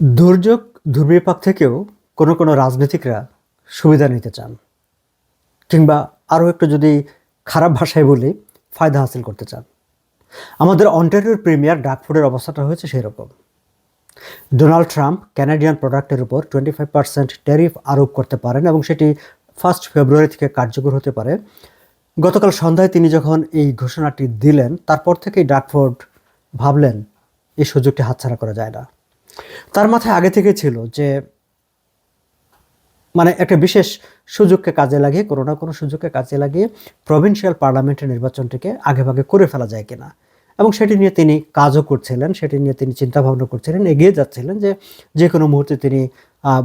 দুর্যোগ দুর্বিপাক থেকেও কোনো কোনো রাজনীতিকরা সুবিধা নিতে চান। কিংবা আরও একটু যদি খারাপ ভাষায় বলি, ফায়দা হাসিল করতে চান। আমাদের অন্টারিওর প্রিমিয়ার ডাকফুডের অবস্থাটা হয়েছে সেরকম। ডোনাল্ড ট্রাম্প ক্যানাডিয়ান প্রোডাক্টের উপর টোয়েন্টি ফাইভ পার্সেন্ট ট্যারিফ আরোপ করতে পারেন এবং সেটি ফার্স্ট ফেব্রুয়ারি থেকে কার্যকর হতে পারে। গতকাল সন্ধ্যায় তিনি যখন এই ঘোষণাটি দিলেন, তারপর থেকেই ডাকফোর্ড ভাবলেন, এই সুযোগটি হাতছাড়া করা যায় না। তার মাথায় আগে থেকে ছিল যে মানে একটা বিশেষ সুযোগকে কাজে লাগিয়ে, কোনো না কোনো সুযোগকে কাজে লাগিয়ে প্রভিন্সিয়াল পার্লামেন্টের নির্বাচনটিকে আগেভাগে করে ফেলা যায় কিনা। এবং সেটি নিয়ে তিনি কাজও করছিলেন, সেটি নিয়ে তিনি চিন্তা ভাবনা করছিলেন, এগিয়ে যাচ্ছিলেন যে যে কোনো মুহূর্তে তিনি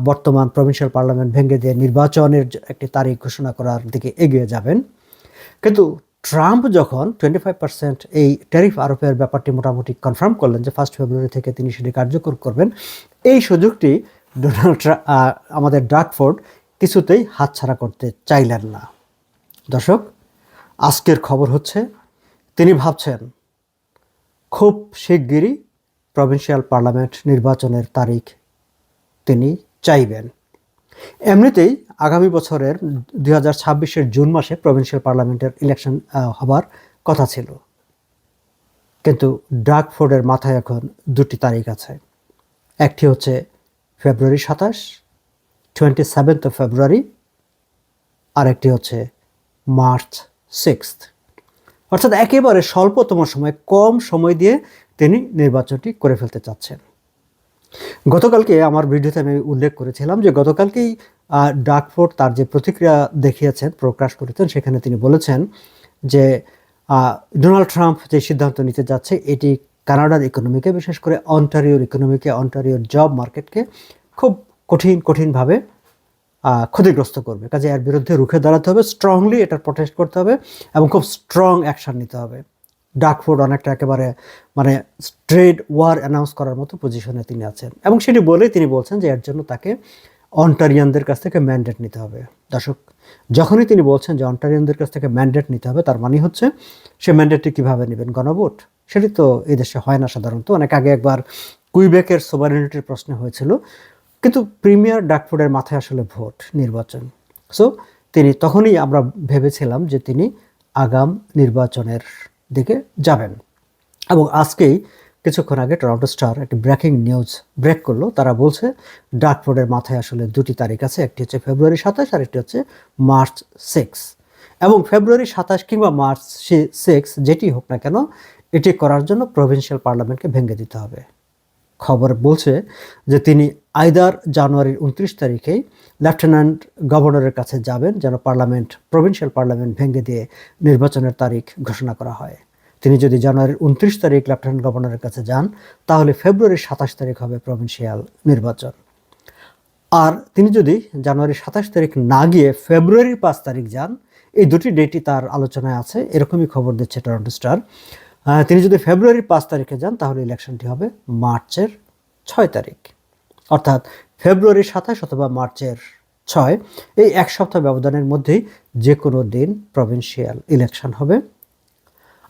বর্তমান প্রভিন্সিয়াল পার্লামেন্ট ভেঙে দিয়ে নির্বাচনের একটি তারিখ ঘোষণা করার দিকে এগিয়ে যাবেন। কিন্তু ট্রাম্প যখন টোয়েন্টি ফাইভ পার্সেন্ট এই ট্যারিফ আরোপের ব্যাপারটি মোটামুটি কনফার্ম করলেন যে ফার্স্ট ফেব্রুয়ারি থেকে তিনি সেটি কার্যকর করবেন, এই সুযোগটি ডোনাল্ড আমাদের ডাকফোর্ড কিছুতেই হাতছাড়া করতে চাইলেন না। দর্শক, আজকের খবর হচ্ছে, তিনি ভাবছেন, খুব শিগগিরই প্রভিন্সিয়াল পার্লামেন্ট নির্বাচনের তারিখ তিনি চাইবেন। এমনিতেই আগামী বছরের দুই হাজার ছাব্বিশের জুন মাসে প্রভিন্সিয়াল পার্লামেন্টের ইলেকশন হবার কথা ছিল। কিন্তু ডাকফোর্ডের মাথায় এখন দুটি তারিখ আছে। একটি হচ্ছে ফেব্রুয়ারি সাতাশ টোয়েন্টি সেভেন্থ অফ ফেব্রুয়ারি আর একটি হচ্ছে মার্চ সিক্সথ অর্থাৎ একেবারে স্বল্পতম সময়, কম সময় দিয়ে তিনি নির্বাচনটি করে ফেলতে চাচ্ছেন। গতকালকে আমার ভিডিওতে আমি উল্লেখ করেছিলাম যে গতকালকেই ডাকফোর্ড তার যে প্রতিক্রিয়া দেখিয়েছেন, প্রকাশ করেছেন, সেখানে তিনি বলেছেন যে ডোনাল্ড ট্রাম্প যে সিদ্ধান্ত নিতে যাচ্ছে, এটি কানাডার ইকোনমিকে, বিশেষ করে অন্টারিওর ইকোনমিকে, অন্টারিওর জব মার্কেটকে খুব কঠিন, কঠিনভাবে ক্ষতিগ্রস্ত করবে। কাজে এর বিরুদ্ধে রুখে দাঁড়াতে হবে, স্ট্রংলি এটার প্রটেস্ট করতে হবে এবং খুব স্ট্রং অ্যাকশন নিতে হবে। ডাকফোর্ড অনেকটা একেবারে মানে ট্রেড ওয়ার অ্যানাউন্স করার মতো পজিশনে তিনি আছেন। এবং সেটি বলেই তিনি বলছেন যে এর জন্য তাকে অন্টারিয়ানদের কাছ থেকে ম্যান্ডেট নিতে হবে। দর্শক, যখনই তিনি বলছেন যে অন্টারিয়ানদের কাছ থেকে ম্যান্ডেট নিতে হবে, তার মানে হচ্ছে সে ম্যান্ডেটটি কীভাবে নেবেন? গণভোট? সেটি তো এই দেশে হয় না সাধারণত। অনেক আগে একবার কুইবেকের সোভারেনিটির প্রশ্ন হয়েছিল। কিন্তু প্রিমিয়ার ডাকফোর্ডের মাথায় আসলে ভোট, নির্বাচন। সো তিনি তখনই আমরা ভেবেছিলাম যে তিনি আগাম নির্বাচনের দিকে যাবেন। এবং আজকেই কিছুক্ষণ আগে টরন্টো স্টার একটি ব্রেকিং নিউজ ব্রেক করল। তারা বলছে ডাকফোর্ডের মাথায় আসলে দুটি তারিখ আছে, একটি হচ্ছে ফেব্রুয়ারি সাতাশ আর একটি হচ্ছে মার্চ সিক্স এবং ফেব্রুয়ারি সাতাশ কিংবা মার্চ সিক্স যেটি হোক না কেন, এটি করার জন্য প্রভিন্সিয়াল পার্লামেন্টকে ভেঙে দিতে হবে। খবর বলছে যে তিনি আইদার জানুয়ারির উনত্রিশ তারিখেই লেফটেন্যান্ট গভর্নরের কাছে যাবেন যেন পার্লামেন্ট, প্রভিন্সিয়াল পার্লামেন্ট ভেঙে দিয়ে নির্বাচনের তারিখ ঘোষণা করা হয়। তিনি যদি জানুয়ারির উনত্রিশ তারিখ লেফটেন্যান্ট গভর্নরের কাছে যান, তাহলে ফেব্রুয়ারির সাতাশ তারিখ হবে প্রভিন্সিয়াল নির্বাচন। আর তিনি যদি জানুয়ারির সাতাশ তারিখ না গিয়ে ফেব্রুয়ারির পাঁচ তারিখ যান, এই দুটি ডেটই তার আলোচনায় আছে, এরকমই খবর দিচ্ছে টরন্টো স্টার। তিনি যদি ফেব্রুয়ারির পাঁচ তারিখে যান, তাহলে ইলেকশনটি হবে মার্চের ছয় তারিখ। অর্থাৎ ফেব্রুয়ারি সাতাশ অথবা মার্চের ছয়, এই এক সপ্তাহ ব্যবধানের মধ্যেই যে কোনো দিন প্রভিন্সিয়াল ইলেকশন হবে।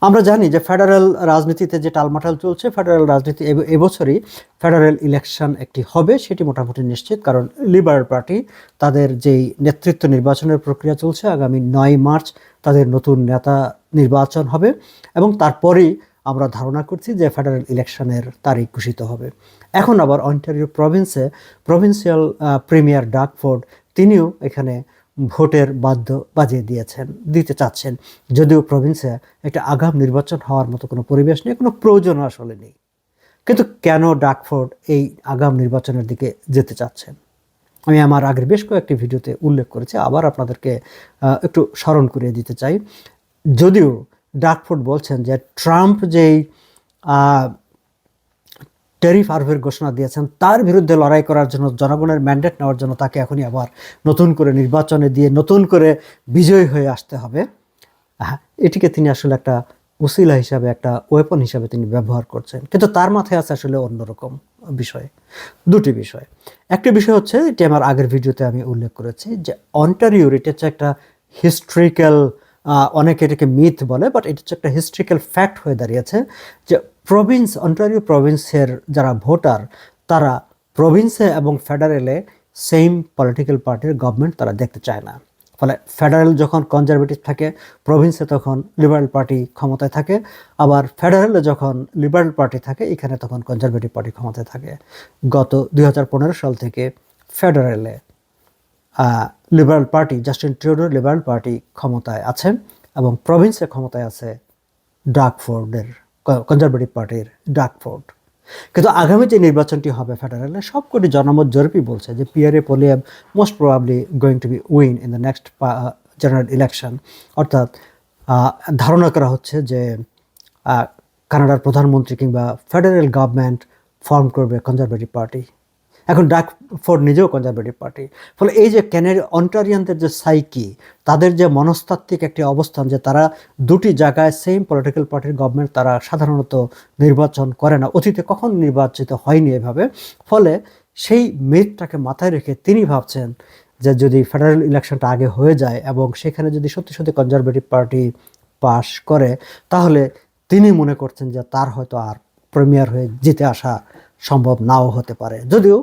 আমরা জানি যে ফেডারেল রাজনীতিতে যে টালমাটাল চলছে, ফেডারেল রাজনীতি এব- এবছরই ফেডারেল ইলেকশন একটি হবে, সেটি মোটামুটি নিশ্চিত। কারণ লিবারেল পার্টি তাদের যেই নেতৃত্ব নির্বাচনের প্রক্রিয়া চলছে, আগামী নয় মার্চ তাদের নতুন নেতা নির্বাচন হবে এবং তারপরেই আমরা ধারণা করছি যে ফেডারেল ইলেকশনের তারিখ ঘোষিত হবে। এখন আবার অন্টারিও প্রভিন্সে, প্রভিন্সিয়াল প্রিমিয়ার ডাকফোর্ড, তিনিও এখানে ভোটের বাধ্য বাজিয়ে দিয়েছেন, দিতে চাচ্ছেন। যদিও প্রভিন্সে একটা আগাম নির্বাচন হওয়ার মতো কোনো পরিবেশ নেই, কোনো প্রয়োজন আসলে নেই। কিন্তু কেন ডাকফোর্ড এই আগাম নির্বাচনের দিকে যেতে চাচ্ছেন? আমি আমার আগের বেশ কয়েকটি ভিডিওতে উল্লেখ করেছি, আবার আপনাদেরকে একটু স্মরণ করিয়ে দিতে চাই। যদিও ডাকফোর্ড বলছেন যে ট্রাম্প যেই ট্যারিফ আরোপের ঘোষণা দিয়েছেন। তার বিরুদ্ধে লড়াই করার জন্য জনগণের ম্যান্ডেট নেওয়ার জন্য তাকে এখনই আবার নতুন করে নির্বাচনে দিয়ে নতুন করে বিজয়ী হয়ে আসতে হবে। এটিকে তিনি আসলে একটা উসিলা হিসাবে, একটা ওয়েপন হিসাবে তিনি ব্যবহার করছেন। কিন্তু তার মাথায় আছে আসলে অন্যরকম বিষয়, দুটি বিষয়। একটি বিষয় হচ্ছে, এটি আমার আগের ভিডিওতে আমি উল্লেখ করেছি, যে অন্টারিওর হচ্ছে একটা হিস্ট্রিক্যাল অনেকে এটাকে মিথ বলে বাট এটা হচ্ছে একটা হিস্ট্রিক্যাল ফ্যাক্ট হয়ে দাঁড়িয়েছে যে প্রভিন্স অন্টারিও প্রভিন্সের যারা ভোটার, তারা প্রভিন্সে এবং ফেডারেলে সেম পলিটিক্যাল পার্টির গভর্নমেন্ট তারা দেখতে চায় না। ফলে ফেডারেল যখন কনজারভেটিভ থাকে প্রভিন্সে তখন লিবারেল পার্টি ক্ষমতায় থাকে, আবার ফেডারেলে যখন লিবারেল পার্টি থাকে, এখানে তখন কনজারভেটিভ পার্টি ক্ষমতায় থাকে। গত দু হাজার পনেরো সাল থেকে ফেডারেলে লিবারেল পার্টি জাস্টিন ট্রুডোর লিবারেল পার্টি ক্ষমতায় আছে এবং প্রভিন্সে ক্ষমতায় আছে ডাকফোর্ডের কনজারভেটিভ পার্টির ডাকফোর্ড কিন্তু আগামী যে নির্বাচনটি হবে ফেডারেলে সবকটি জনমত জরিপই বলছে যে Pierre Poilievre most probably going to be win in the next general election অর্থাৎ ধারণা করা হচ্ছে যে কানাডার প্রধানমন্ত্রী কিংবা ফেডারেল গভর্নমেন্ট ফর্ম করবে কনজারভেটিভ পার্টি এখন ডাক ফোর্ড নিজেও কনজারভেটিভ পার্টি ফলে এই যে ক্যানের অন্টারিয়ানদের যে সাইকি, তাদের যে মনস্তাত্ত্বিক একটি অবস্থান যে তারা দুটি জায়গায় সেম পলিটিক্যাল পার্টির গভর্নমেন্ট তারা সাধারণত নির্বাচন করে না, অতীতে কখন নির্বাচিত হয়নি এভাবে। ফলে সেই মেদটাকে মাথায় রেখে তিনি ভাবছেন যে যদি ফেডারেল ইলেকশনটা আগে হয়ে যায় এবং সেখানে যদি সত্যি সত্যি কনজারভেটিভ পার্টি পাশ করে, তাহলে তিনি মনে করছেন যে তার হয়তো আর প্রিমিয়ার হয়ে জিতে আসা সম্ভব নাও হতে পারে। যদিও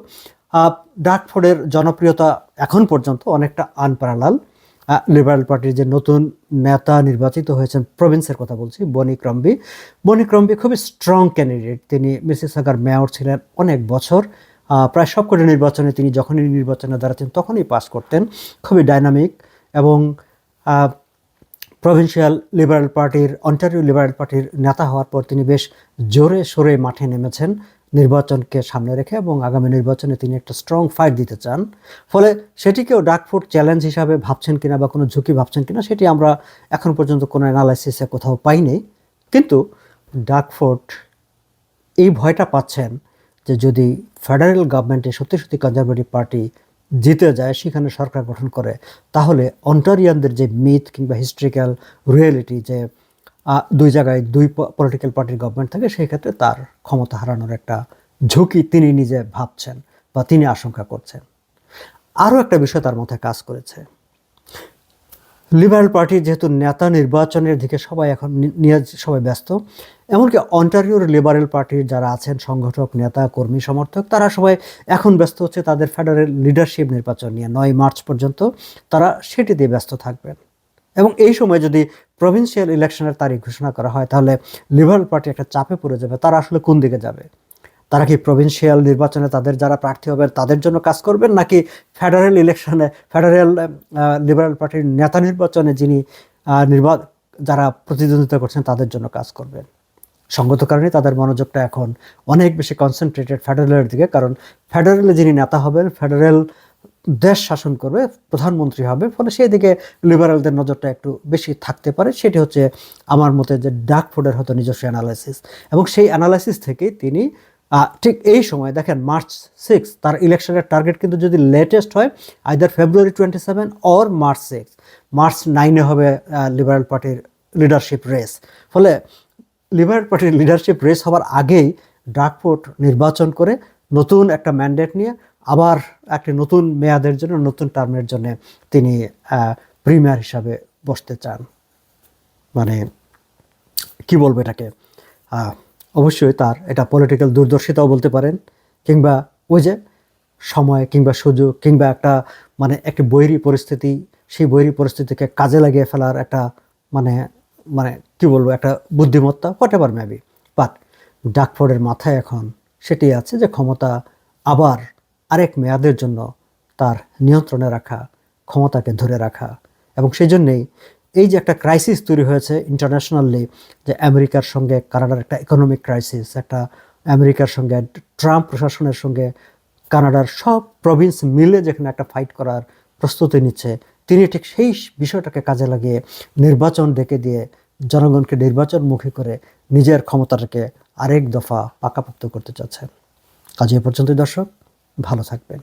ডাকফোর্ডের জনপ্রিয়তা এখন পর্যন্ত অনেকটা আনপ্যারালাল লিবারেল পার্টির যে নতুন নেতা নির্বাচিত হয়েছেন প্রভিন্সের কথা বলছি বনি ক্রম্বি বনি ক্রম্বি খুবই স্ট্রং ক্যান্ডিডেট তিনি মিসিসাগার মেয়র ছিলেন অনেক বছর। প্রায় সবকটি নির্বাচনে তিনি যখনই নির্বাচনে দাঁড়াতেন তখনই পাস করতেন। খুবই ডাইনামিক এবং প্রভিন্সিয়াল লিবারেল পার্টির অন্টারিও লিবারেল পার্টির নেতা হওয়ার পর তিনি বেশ জোরে সোরে মাঠে নেমেছেন। নির্বাচনকে সামনে রেখে এবং আগামী নির্বাচনে তিনি একটা স্ট্রং ফাইট দিতে চান। ফলে সেটিকেও ডাকফোর্ড চ্যালেঞ্জ হিসাবে ভাবছেন কিনা বা কোনো ঝুঁকি ভাবছেন কিনা সেটি আমরা এখন পর্যন্ত কোনো অ্যানালাইসিসে কোথাও পাইনি। কিন্তু ডাকফোর্ড এই ভয়টা পাচ্ছেন যে যদি ফেডারেল গভর্নমেন্টে সত্যি সত্যি কনজারভেটিভ পার্টি জিতে যায়, সেখানে সরকার গঠন করে, তাহলে অন্টারিয়ানদের যে মিথ কিংবা হিস্ট্রিক্যাল রিয়েলিটি যে দুই জায়গায় দুই পলিটিক্যাল পার্টির গভর্নমেন্ট থাকে সেই ক্ষেত্রে তার ক্ষমতা হারানোর একটা ঝুঁকি তিনি নিজে ভাবছেন বা তিনি আশঙ্কা করছেন। আরও একটা বিষয় তার মাথায় কাজ করেছে। লিবারেল পার্টি যেহেতু নেতা নির্বাচনের দিকে সবাই এখন নিয়ে সবাই ব্যস্ত, এমনকি অন্টারিওর লিবারেল পার্টির যারা আছেন, সংগঠক, নেতা, কর্মী, সমর্থক, তারা সবাই এখন ব্যস্ত হচ্ছে তাদের ফেডারেল লিডারশিপ নির্বাচন নিয়ে। নয় মার্চ পর্যন্ত তারা সেটি দিয়ে ব্যস্ত থাকবেন। এবং এই সময় যদি প্রভিন্সিয়াল ইলেকশনের তারিখ ঘোষণা করা হয়, তাহলে লিবারেল পার্টি একটা চাপে পড়ে যাবে। তারা আসলে কোন দিকে যাবে? তারা কি প্রভিন্সিয়াল নির্বাচনে তাদের যারা প্রার্থী হবেন, তাদের জন্য কাজ করবেন, নাকি ফেডারেল ইলেকশনে ফেডারেল লিবারেল পার্টির নেতা নির্বাচনে যিনি নির্বা, যারা প্রতিদ্বন্দ্বিতা করছেন, তাদের জন্য কাজ করবেন? সঙ্গত কারণে তাদের মনোযোগটা এখন অনেক বেশি কনসেন্ট্রেটেড ফেডারেলের দিকে, কারণ ফেডারেলে যিনি নেতা হবেন ফেডারেল দেশ শাসন করবে, প্রধানমন্ত্রী হবে, ফলে সেই দিকে লিবারেলদের নজরটা একটু বেশি থাকতে পারে। সেটি হচ্ছে আমার মতে যে ডাক ফুডের হয়তো নিজস্ব অ্যানালাইসিস এবং সেই অ্যানালাইসিস থেকে তিনি ঠিক এই সময় দেখেন মার্চ সিক্স তার ইলেকশনের টার্গেট কিন্তু যদি লেটেস্ট হয় either February twenty seven or March six March নাইনে হবে লিবারেল পার্টির লিডারশিপ রেস ফলে লিবারেল পার্টির লিডারশিপ রেস হওয়ার আগেই ডাকফোর্ট নির্বাচন করে নতুন একটা ম্যান্ডেট নিয়ে আবার একটি নতুন মেয়াদের জন্য, নতুন টার্মের জন্য তিনি প্রিমিয়ার হিসাবে বসতে চান। মানে কি বলব এটাকে? অবশ্যই তার এটা পলিটিক্যাল দূরদর্শিতাও বলতে পারেন, কিংবা ওই যে সময় কিংবা সুযোগ কিংবা একটা মানে একটি বৈরী পরিস্থিতি, সেই বৈরী পরিস্থিতিকে কাজে লাগিয়ে ফেলার একটা মানে মানে কি বলব, একটা বুদ্ধিমত্তা হোয়াট এভার মেবি বাট ডাকফোর্ডের মাথায় এখন সেটি আছে যে ক্ষমতা আবার আরেক মেয়াদের জন্য তার নিয়ন্ত্রণে রাখা, ক্ষমতাকে ধরে রাখা এবং সেই জন্যেই এই যে একটা ক্রাইসিস তৈরি হয়েছে ইন্টারন্যাশনালি যে আমেরিকার সঙ্গে কানাডার একটা ইকোনমিক ক্রাইসিস একটা আমেরিকার সঙ্গে ট্রাম্প প্রশাসনের সঙ্গে কানাডার সব প্রভিন্স মিলে যেখানে একটা ফাইট করার প্রস্তুতি নিচ্ছে, তিনি ঠিক সেই বিষয়টাকে কাজে লাগিয়ে নির্বাচন ডেকে দিয়ে জনগণকে নির্বাচনমুখী করে নিজের ক্ষমতাটাকে আরেক দফা পাকাপোক্ত করতে চাচ্ছেন। কাজে এ পর্যন্তই দর্শক। ভালো থাকবেন।